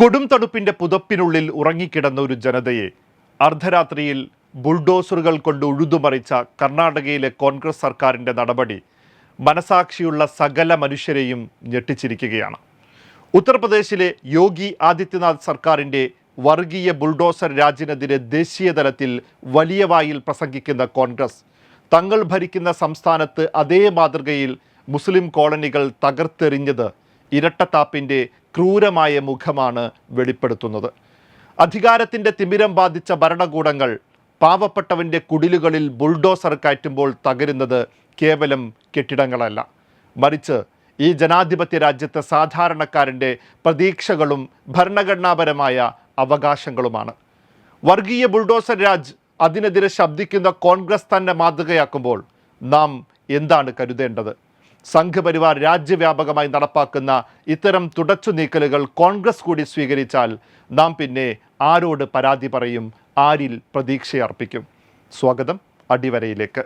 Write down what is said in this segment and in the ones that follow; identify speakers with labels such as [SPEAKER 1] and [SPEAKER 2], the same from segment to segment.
[SPEAKER 1] കൊടും തണുപ്പിന്റെ പുതപ്പിനുള്ളിൽ ഉറങ്ങിക്കിടന്ന ഒരു ജനതയെ അർദ്ധരാത്രിയിൽ ബുൾഡോസറുകൾ കൊണ്ട് ഉഴുതുമറിച്ച കർണാടകയിലെ കോൺഗ്രസ് സർക്കാരിന്റെ നടപടി മനസാക്ഷിയുള്ള സകല മനുഷ്യരെയും ഞെട്ടിച്ചിരിക്കുകയാണ്. ഉത്തർപ്രദേശിലെ യോഗി ആദിത്യനാഥ് സർക്കാരിന്റെ വർഗീയ ബുൾഡോസർ രാജിനെതിരെ ദേശീയതലത്തിൽ വലിയ വായിൽ പ്രസംഗിക്കുന്ന കോൺഗ്രസ് തങ്ങൾ ഭരിക്കുന്ന സംസ്ഥാനത്ത് അതേ മാതൃകയിൽ മുസ്ലിം കോളനികൾ തകർത്തെറിഞ്ഞത് ഇരട്ടത്താപ്പിന്റെ ക്രൂരമായ മുഖമാണ് വെളിപ്പെടുത്തുന്നത്. അധികാരത്തിന്റെ തിമിരം ബാധിച്ച ഭരണകൂടങ്ങൾ പാവപ്പെട്ടവന്റെ കുടിലുകളിൽ ബുൾഡോസർ കയറ്റുമ്പോൾ തകരുന്നത് കേവലം കെട്ടിടങ്ങളല്ല. മറിച്ച് ഈ ജനാധിപത്യ രാജ്യത്തെ സാധാരണക്കാരന്റെ പ്രതീക്ഷകളും ഭരണഘടനാപരമായ അവകാശങ്ങളുമാണ്. വർഗീയ ബുൾഡോസർ രാജ് അതിനെതിരെ ശബ്ദിക്കുന്ന കോൺഗ്രസ് തന്നെ മാതൃകയാക്കുമ്പോൾ നാം എന്താണ് കരുതേണ്ടത്? സംഘപരിവാർ രാജ്യവ്യാപകമായി നടപ്പാക്കുന്ന ഇത്തരം തുടച്ചു നീക്കലുകൾ കോൺഗ്രസ് കൂടി സ്വീകരിച്ചാൽ നാം പിന്നെ ആരോട് പരാതി പറയും ആരിൽ പ്രതീക്ഷയർപ്പിക്കും. സ്വാഗതം അടിവരയിലേക്ക്.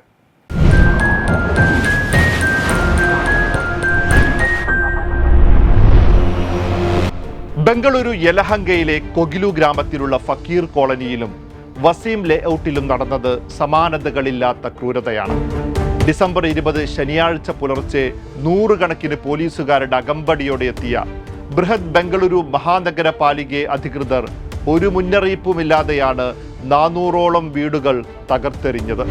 [SPEAKER 1] ബംഗളൂരു യലഹങ്കയിലെ കൊഗിലു ഗ്രാമത്തിലുള്ള ഫക്കീർ കോളനിയിലും വസീം ലേഔട്ടിലും നടന്നത് സമാനതകളില്ലാത്ത ക്രൂരതയാണ്. ഡിസംബർ ഇരുപത് ശനിയാഴ്ച പുലർച്ചെ നൂറുകണക്കിന് പോലീസുകാരുടെ അകമ്പടിയോടെ എത്തിയ ബൃഹത് ബംഗളൂരു മഹാനഗരപാലികയെ അധികൃതർ ഒരു മുന്നറിയിപ്പുമില്ലാതെയാണ് നാനൂറോളം വീടുകൾ തകർത്തെറിഞ്ഞത്.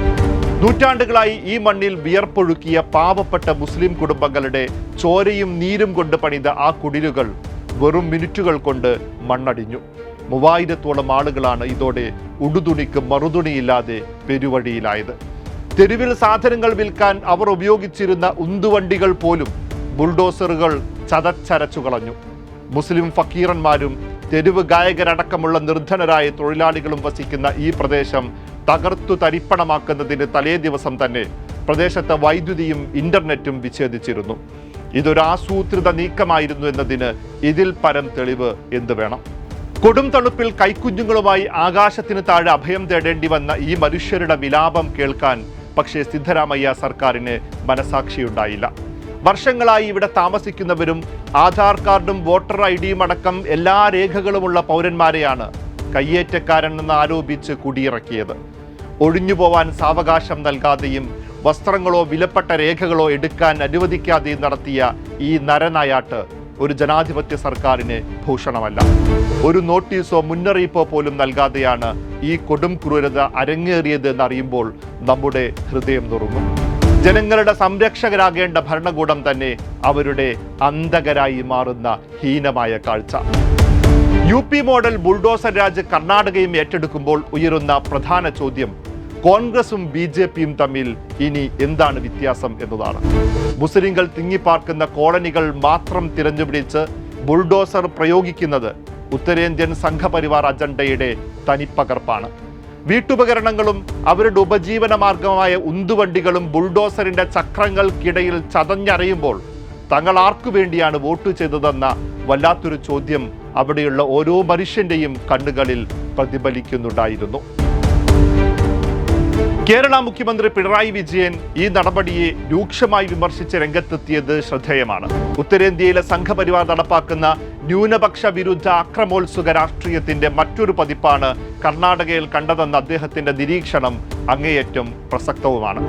[SPEAKER 1] നൂറ്റാണ്ടുകളായി ഈ മണ്ണിൽ വിയർപ്പൊഴുക്കിയ പാവപ്പെട്ട മുസ്ലിം കുടുംബങ്ങളുടെ ചോരയും നീരും കൊണ്ട് പണിത ആ കുടിലുകൾ വെറും മിനിറ്റുകൾ കൊണ്ട് മണ്ണടിഞ്ഞു. മൂവായിരത്തോളം ആളുകളാണ് ഇതോടെ ഉടുതുണിക്ക് മറുതുണിയില്ലാതെ പെരുവഴിയിലായത്. തെരുവിൽ സാധനങ്ങൾ വിൽക്കാൻ അവർ ഉപയോഗിച്ചിരുന്ന ഉന്തുവണ്ടികൾ പോലും ബുൾഡോസറുകൾ ചതച്ചരച്ചു കളഞ്ഞു. മുസ്ലിം ഫക്കീറന്മാരും തെരുവ് ഗായകരടക്കമുള്ള നിർധനരായ തൊഴിലാളികളും വസിക്കുന്ന ഈ പ്രദേശം തകർത്തു തരിപ്പണമാക്കുന്നതിന് തലേ ദിവസം തന്നെ പ്രദേശത്തെ വൈദ്യുതിയും ഇന്റർനെറ്റും വിച്ഛേദിച്ചിരുന്നു. ഇതൊരു ആസൂത്രിത നീക്കമായിരുന്നു എന്നതിന് ഇതിൽ പരം തെളിവ് എന്ത് വേണം? കൊടും തണുപ്പിൽ കൈക്കുഞ്ഞുങ്ങളുമായി ആകാശത്തിന് താഴെ അഭയം തേടേണ്ടി വന്ന ഈ മനുഷ്യരുടെ വിലാപം കേൾക്കാൻ പക്ഷേ സിദ്ധരാമയ്യ സർക്കാരിന് മനസാക്ഷിയുണ്ടായില്ല. വർഷങ്ങളായി ഇവിടെ താമസിക്കുന്നവരും ആധാർ കാർഡും വോട്ടർ ഐ ഡിയും അടക്കം എല്ലാ രേഖകളുമുള്ള പൗരന്മാരെയാണ് കയ്യേറ്റക്കാരനെന്ന് ആരോപിച്ച് കുടിയിറക്കിയത്. ഒഴിഞ്ഞുപോവാൻ സാവകാശം നൽകാതെയും വസ്ത്രങ്ങളോ വിലപ്പെട്ട രേഖകളോ എടുക്കാൻ അനുവദിക്കാതെയും നടത്തിയ ഈ നരനായാട്ട് ഒരു ജനാധിപത്യ സർക്കാരിന് ഭൂഷണമല്ല. ഒരു നോട്ടീസോ മുന്നറിയിപ്പോ പോലും നൽകാതെയാണ് ഈ കൊടും ക്രൂരത അരങ്ങേറിയത് എന്നറിയുമ്പോൾ നമ്മുടെ ഹൃദയം നുറുങ്ങും. ജനങ്ങളുടെ സംരക്ഷകരാകേണ്ട ഭരണകൂടം തന്നെ അവരുടെ അന്ധകരായി മാറുന്ന ഹീനമായ കാഴ്ച. U P model bulldozer raj കർണാടകയും ഏറ്റെടുക്കുമ്പോൾ ഉയരുന്ന പ്രധാന ചോദ്യം കോൺഗ്രസും ബി ജെ പിയും തമ്മിൽ ഇനി എന്താണ് വ്യത്യാസം എന്നതാണ്. മുസ്ലിങ്ങൾ തിങ്ങിപ്പാർക്കുന്ന കോളനികൾ മാത്രം തിരഞ്ഞുപിടിച്ച് ബുൾഡോസർ പ്രയോഗിക്കുന്നത് ഉത്തരേന്ത്യൻ സംഘപരിവാർ അജണ്ടയുടെ തനിപ്പകർപ്പാണ്. വീട്ടുപകരണങ്ങളും അവരുടെ ഉപജീവന മാർഗമായ ഉന്തുവണ്ടികളും ബുൾഡോസറിന്റെ ചക്രങ്ങൾക്കിടയിൽ ചതഞ്ഞറിയുമ്പോൾ തങ്ങൾ ആർക്കു വേണ്ടിയാണ് വോട്ട് ചെയ്തതെന്ന വല്ലാത്തൊരു ചോദ്യം അവിടെയുള്ള ഓരോ മനുഷ്യന്റെയും കണ്ണുകളിൽ പ്രതിഫലിക്കുന്നുണ്ടായിരുന്നു. കേരള മുഖ്യമന്ത്രി പിണറായി വിജയൻ ഈ നടപടിയെ രൂക്ഷമായി വിമർശിച്ച് രംഗത്തെത്തിയത് ശ്രദ്ധേയമാണ്. ഉത്തരേന്ത്യയിലെ സംഘപരിവാർ നടപ്പാക്കുന്ന ന്യൂനപക്ഷ വിരുദ്ധ അക്രമോത്സുക രാഷ്ട്രീയത്തിന്റെ മറ്റൊരു പതിപ്പാണ് കർണാടകയിൽ കണ്ടതെന്ന അദ്ദേഹത്തിന്റെ നിരീക്ഷണം അങ്ങേയറ്റം പ്രസക്തവുമാണ്.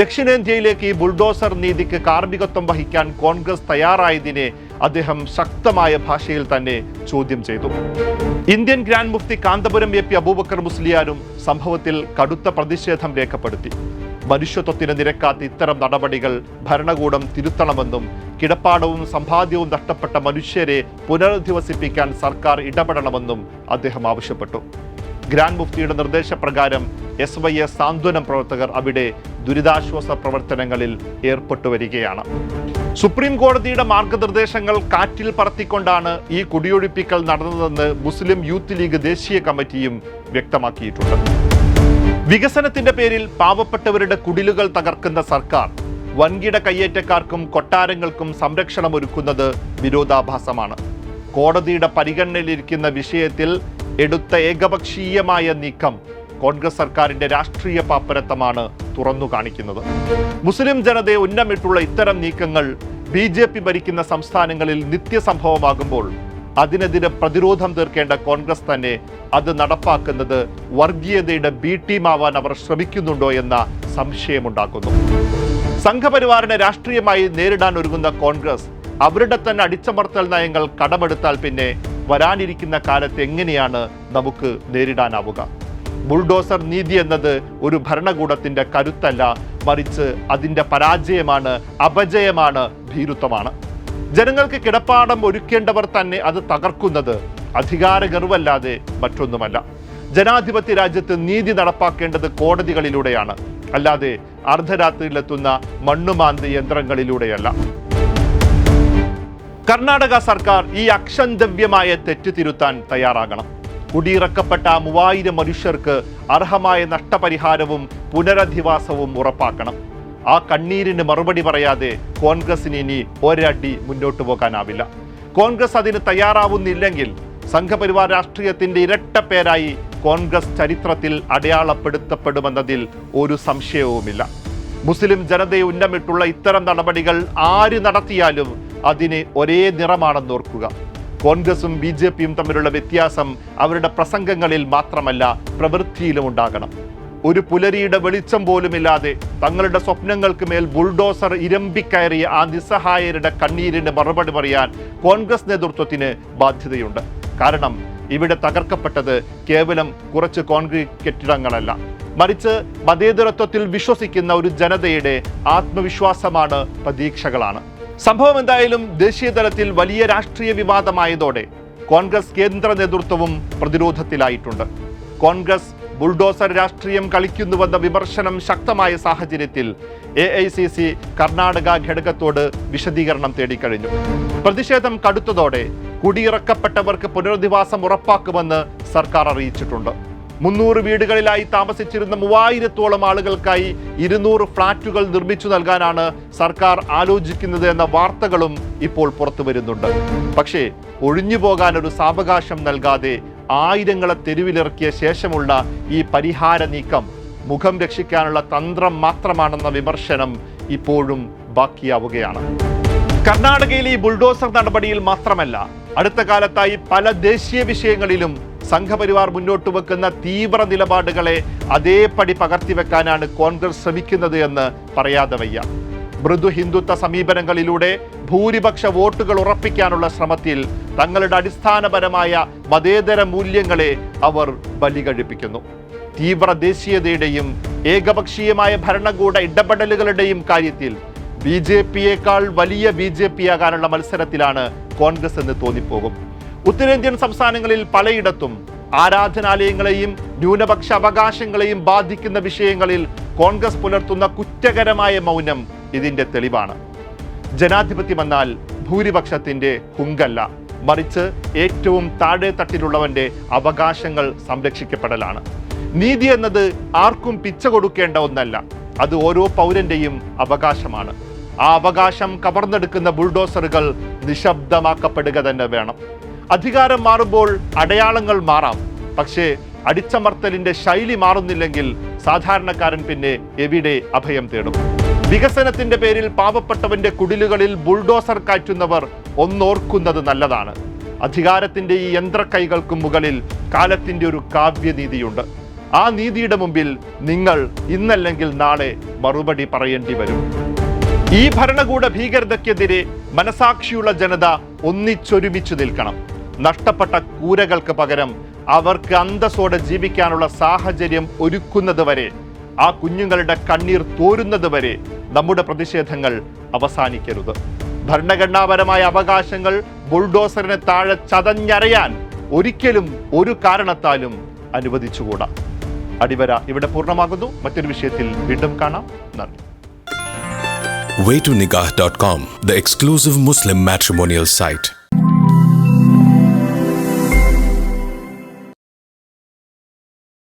[SPEAKER 1] ദക്ഷിണേന്ത്യയിലേക്ക് ഈ ബുൾഡോസർ നീതിക്ക് കാർമികത്വം വഹിക്കാൻ കോൺഗ്രസ് തയ്യാറായതിനെ അദ്ദേഹം ശക്തമായ ഭാഷയിൽ തന്നെ ചോദ്യം ചെയ്തു. Indian grand Mufti Kanthapuram A P Abubakar മുസ്ലിയാനും സംഭവത്തിൽ കടുത്ത പ്രതിഷേധം രേഖപ്പെടുത്തി. മനുഷ്യത്വത്തിന് നിരക്കാത്ത ഇത്തരം നടപടികൾ ഭരണകൂടം തിരുത്തണമെന്നും കിടപ്പാടവും സമ്പാദ്യവും നഷ്ടപ്പെട്ട മനുഷ്യരെ പുനരധിവസിപ്പിക്കാൻ സർക്കാർ ഇടപെടണമെന്നും അദ്ദേഹം ആവശ്യപ്പെട്ടു. ഗ്രാൻഡ് മുഫ്തിയുടെ നിർദ്ദേശപ്രകാരം എസ് വൈ എസ് സാന്ത്വനം പ്രവർത്തകർ അവിടെ ദുരിതാശ്വാസ പ്രവർത്തനങ്ങളിൽ ഏർപ്പെട്ടു വരികയാണ് സുപ്രീം കോടതിയുടെ മാർഗനിർദ്ദേശങ്ങൾ കാറ്റിൽ പറത്തിക്കൊണ്ടാണ് ഈ കുടിയൊഴിപ്പിക്കൽ നടന്നതെന്ന് മുസ്ലിം യൂത്ത് ലീഗ് ദേശീയ കമ്മിറ്റിയും വ്യക്തമാക്കിയിട്ടുണ്ട്. വികസനത്തിന്റെ പേരിൽ പാവപ്പെട്ടവരുടെ കുടിലുകൾ തകർക്കുന്ന സർക്കാർ വൻകിട കയ്യേറ്റക്കാർക്കും കൊട്ടാരങ്ങൾക്കും സംരക്ഷണം ഒരുക്കുന്നത് വിരോധാഭാസമാണ്. കോടതിയുടെ പരിഗണനയിലിരിക്കുന്ന വിഷയത്തിൽ എടുത്ത ഏകപക്ഷീയമായ നീക്കം കോൺഗ്രസ് സർക്കാരിന്റെ രാഷ്ട്രീയ പാപ്പരത്തമാണ് തുറന്നു കാണിക്കുന്നത്. മുസ്ലിം ജനതയെ ഉന്നമിട്ടുള്ള ഇത്തരം നീക്കങ്ങൾ ബി ജെ പി ഭരിക്കുന്ന സംസ്ഥാനങ്ങളിൽ നിത്യസംഭവമാകുമ്പോൾ അതിനെതിരെ പ്രതിരോധം തീർക്കേണ്ട കോൺഗ്രസ് തന്നെ അത് നടപ്പാക്കുന്നത് വർഗീയതയുടെ ബി ടീമാവാൻ അവർ ശ്രമിക്കുന്നുണ്ടോ എന്ന സംശയമുണ്ടാക്കുന്നു. സംഘപരിവാറിനെ രാഷ്ട്രീയമായി നേരിടാൻ ഒരുങ്ങുന്ന കോൺഗ്രസ് അവരുടെ തന്നെ അടിച്ചമർത്തൽ നയങ്ങൾ കടമെടുത്താൽ പിന്നെ വരാനിരിക്കുന്ന കാലത്ത് എങ്ങനെയാണ് നമുക്ക് നേരിടാനാവുക? ബുൾഡോസർ നീതി എന്നത് ഒരു ഭരണകൂടത്തിന്റെ കരുത്തല്ല മറിച്ച് അതിന്റെ പരാജയമാണ് അപജയമാണ് ഭീരുത്വമാണ്. ജനങ്ങൾക്ക് കിടപ്പാടം ഒരുക്കേണ്ടവർ തന്നെ അത് തകർക്കുന്നത് അധികാര ഗർവല്ലാതെ മറ്റൊന്നുമല്ല. ജനാധിപത്യ രാജ്യത്ത് നീതി നടപ്പാക്കേണ്ടത് കോടതികളിലൂടെയാണ്. അല്ലാതെ അർദ്ധരാത്രിയിലെത്തുന്ന മണ്ണുമാന്തി യന്ത്രങ്ങളിലൂടെയല്ല. കർണാടക സർക്കാർ ഈ അക്ഷന്തവ്യമായ തെറ്റ് തിരുത്താൻ തയ്യാറാകണം. കുടിയിറക്കപ്പെട്ട മൂവായിരം മനുഷ്യർക്ക് അർഹമായ നഷ്ടപരിഹാരവും പുനരധിവാസവും ഉറപ്പാക്കണം. ആ കണ്ണീരിന് മറുപടി പറയാതെ കോൺഗ്രസിന് ഇനി ഒരടി മുന്നോട്ട് പോകാനാവില്ല. കോൺഗ്രസ് അതിന് തയ്യാറാവുന്നില്ലെങ്കിൽ സംഘപരിവാർ രാഷ്ട്രീയത്തിന്റെ ഇരട്ട പേരായി കോൺഗ്രസ് ചരിത്രത്തിൽ അടയാളപ്പെടുത്തപ്പെടുമെന്നതിൽ ഒരു സംശയവുമില്ല. മുസ്ലിം ജനതയെ ഉന്നമിട്ടുള്ള ഇത്തരം നടപടികൾ ആര് നടത്തിയാലും അതിന് ഒരേ നിറമാണെന്ന് ഓർക്കുക കോൺഗ്രസും ബി ജെ പിയും തമ്മിലുള്ള വ്യത്യാസം അവരുടെ പ്രസംഗങ്ങളിൽ മാത്രമല്ല പ്രവൃത്തിയിലും ഉണ്ടാകണം. ഒരു പുലരിയുടെ വെളിച്ചം പോലുമില്ലാതെ തങ്ങളുടെ സ്വപ്നങ്ങൾക്ക് മേൽ ബുൾഡോസർ ഇരമ്പിക്കയറിയ ആ നിസ്സഹായരുടെ കണ്ണീരിന് മറുപടി പറയാൻ കോൺഗ്രസ് നേതൃത്വത്തിന് ബാധ്യതയുണ്ട്. കാരണം ഇവിടെ തകർക്കപ്പെട്ടത് കേവലം കുറച്ച് കോൺക്രീറ്റ് കെട്ടിടങ്ങളല്ല മറിച്ച് മതേതരത്വത്തിൽ വിശ്വസിക്കുന്ന ഒരു ജനതയുടെ ആത്മവിശ്വാസമാണ് പ്രതീക്ഷകളാണ്. സംഭവം എന്തായാലും ദേശീയ തലത്തിൽ വലിയ രാഷ്ട്രീയ വിവാദമായതോടെ കോൺഗ്രസ് കേന്ദ്ര നേതൃത്വവും പ്രതിരോധത്തിലായിട്ടുണ്ട്. കോൺഗ്രസ് ബുൾഡോസർ രാഷ്ട്രീയം കളിക്കുന്നുവെന്ന വിമർശനം ശക്തമായ സാഹചര്യത്തിൽ A I C C Karnataka ഘടകത്തോട് വിശദീകരണം തേടിക്കഴിഞ്ഞു. പ്രതിഷേധം കടുത്തതോടെ കുടിയിറക്കപ്പെട്ടവർക്ക് പുനരധിവാസം ഉറപ്പാക്കുമെന്ന് സർക്കാർ അറിയിച്ചിട്ടുണ്ട്. മുന്നൂറ് വീടുകളിലായി താമസിച്ചിരുന്ന മൂവായിരത്തോളം ആളുകൾക്കായി ഇരുന്നൂറ് ഫ്ളാറ്റുകൾ നിർമ്മിച്ചു നൽകാനാണ് സർക്കാർ ആലോചിക്കുന്നത് എന്ന വാർത്തകളും ഇപ്പോൾ പുറത്തു വരുന്നുണ്ട്. പക്ഷേ ഒഴിഞ്ഞു പോകാൻ ഒരു സാവകാശം നൽകാതെ ആയിരങ്ങളെ തെരുവിലിറക്കിയ ശേഷമുള്ള ഈ പരിഹാര നീക്കം മുഖം രക്ഷിക്കാനുള്ള തന്ത്രം മാത്രമാണെന്ന വിമർശനം ഇപ്പോഴും ബാക്കിയാവുകയാണ്. കർണാടകയിലെ ഈ ബുൾഡോസർ നടപടിയിൽ മാത്രമല്ല അടുത്ത കാലത്തായി പല ദേശീയ വിഷയങ്ങളിലും സംഘപരിവാർ മുന്നോട്ട് വെക്കുന്ന തീവ്ര നിലപാടുകളെ അതേപടി പകർത്തിവെക്കാനാണ് കോൺഗ്രസ് ശ്രമിക്കുന്നത് എന്ന് പറയാതെ വയ്യ. മൃദു ഹിന്ദുത്വ സമീപനങ്ങളിലൂടെ ഭൂരിപക്ഷ വോട്ടുകൾ ഉറപ്പിക്കാനുള്ള ശ്രമത്തിൽ തങ്ങളുടെ അടിസ്ഥാനപരമായ മതേതര മൂല്യങ്ങളെ അവർ ബലികഴിപ്പിക്കുന്നു. തീവ്ര ദേശീയതയുടെയും ഏകപക്ഷീയമായ ഭരണകൂട ഇടപെടലുകളുടെയും കാര്യത്തിൽ ബി ജെ പിയേക്കാൾ വലിയ ബി ജെ പി ആകാനുള്ള മത്സരത്തിലാണ് കോൺഗ്രസ് എന്ന് തോന്നിപ്പോകും. ഉത്തരേന്ത്യൻ സംസ്ഥാനങ്ങളിൽ പലയിടത്തും ആരാധനാലയങ്ങളെയും ന്യൂനപക്ഷ അവകാശങ്ങളെയും ബാധിക്കുന്ന വിഷയങ്ങളിൽ കോൺഗ്രസ് പുലർത്തുന്ന കുറ്റകരമായ മൗനം ഇതിന്റെ തെളിവാണ്. ജനാധിപത്യം എന്നാൽ ഭൂരിപക്ഷത്തിന്റെ ഹുങ്കല്ല മറിച്ച് ഏറ്റവും താഴെ തട്ടിലുള്ളവന്റെ അവകാശങ്ങൾ സംരക്ഷിക്കപ്പെടലാണ്. നീതി എന്നത് ആർക്കും പിച്ച കൊടുക്കേണ്ട ഒന്നല്ല. അത് ഓരോ പൗരന്റെയും അവകാശമാണ്. ആ അവകാശം കവർന്നെടുക്കുന്ന ബുൾഡോസറുകൾ നിശബ്ദമാക്കപ്പെടുക തന്നെ വേണം. അധികാരം മാറുമ്പോൾ അടയാളങ്ങൾ മാറാം. പക്ഷേ അടിച്ചമർത്തലിന്റെ ശൈലി മാറുന്നില്ലെങ്കിൽ സാധാരണക്കാരൻ പിന്നെ എവിടെ അഭയം തേടും? വികസനത്തിന്റെ പേരിൽ പാവപ്പെട്ടവന്റെ കുടിലുകളിൽ ബുൾഡോസർ കാറ്റുന്നവർ ഒന്നോർക്കുന്നത് നല്ലതാണ്. അധികാരത്തിന്റെ ഈ യന്ത്രക്കൈകൾക്കും മുകളിൽ കാലത്തിന്റെ ഒരു കാവ്യനീതിയുണ്ട്. ആ നീതിയുടെ മുമ്പിൽ നിങ്ങൾ ഇന്നല്ലെങ്കിൽ നാളെ മറുപടി പറയേണ്ടി വരും. ഈ ഭരണകൂട ഭീകരതയ്ക്കെതിരെ മനസാക്ഷിയുള്ള ജനത ഒന്നിച്ചൊരുമിച്ചു നിൽക്കണം. നഷ്ടപ്പെട്ട കൂരകൾക്ക് പകരം അവർക്ക് അന്തസ്സോടെ ജീവിക്കാനുള്ള സാഹചര്യം ഒരുക്കുന്നത് വരെ ആ കുഞ്ഞുങ്ങളുടെ കണ്ണീർ തോരുന്നത് വരെ നമ്മുടെ പ്രതിഷേധങ്ങൾ അവസാനിക്കരുത്. ഭരണഘടനാപരമായ അവകാശങ്ങൾ ബുൾഡോസറിനെ താഴെ ചതഞ്ഞരയാൻ ഒരിക്കലും ഒരു കാരണത്താലും അനുവദിച്ചുകൂടാ. അടിവര ഇവിടെ പൂർണമാകുന്നു. മറ്റൊരു വിഷയത്തിൽ വീണ്ടും കാണാം. നന്ദി.
[SPEAKER 2] Waytonikah.com, the exclusive Muslim matrimonial site.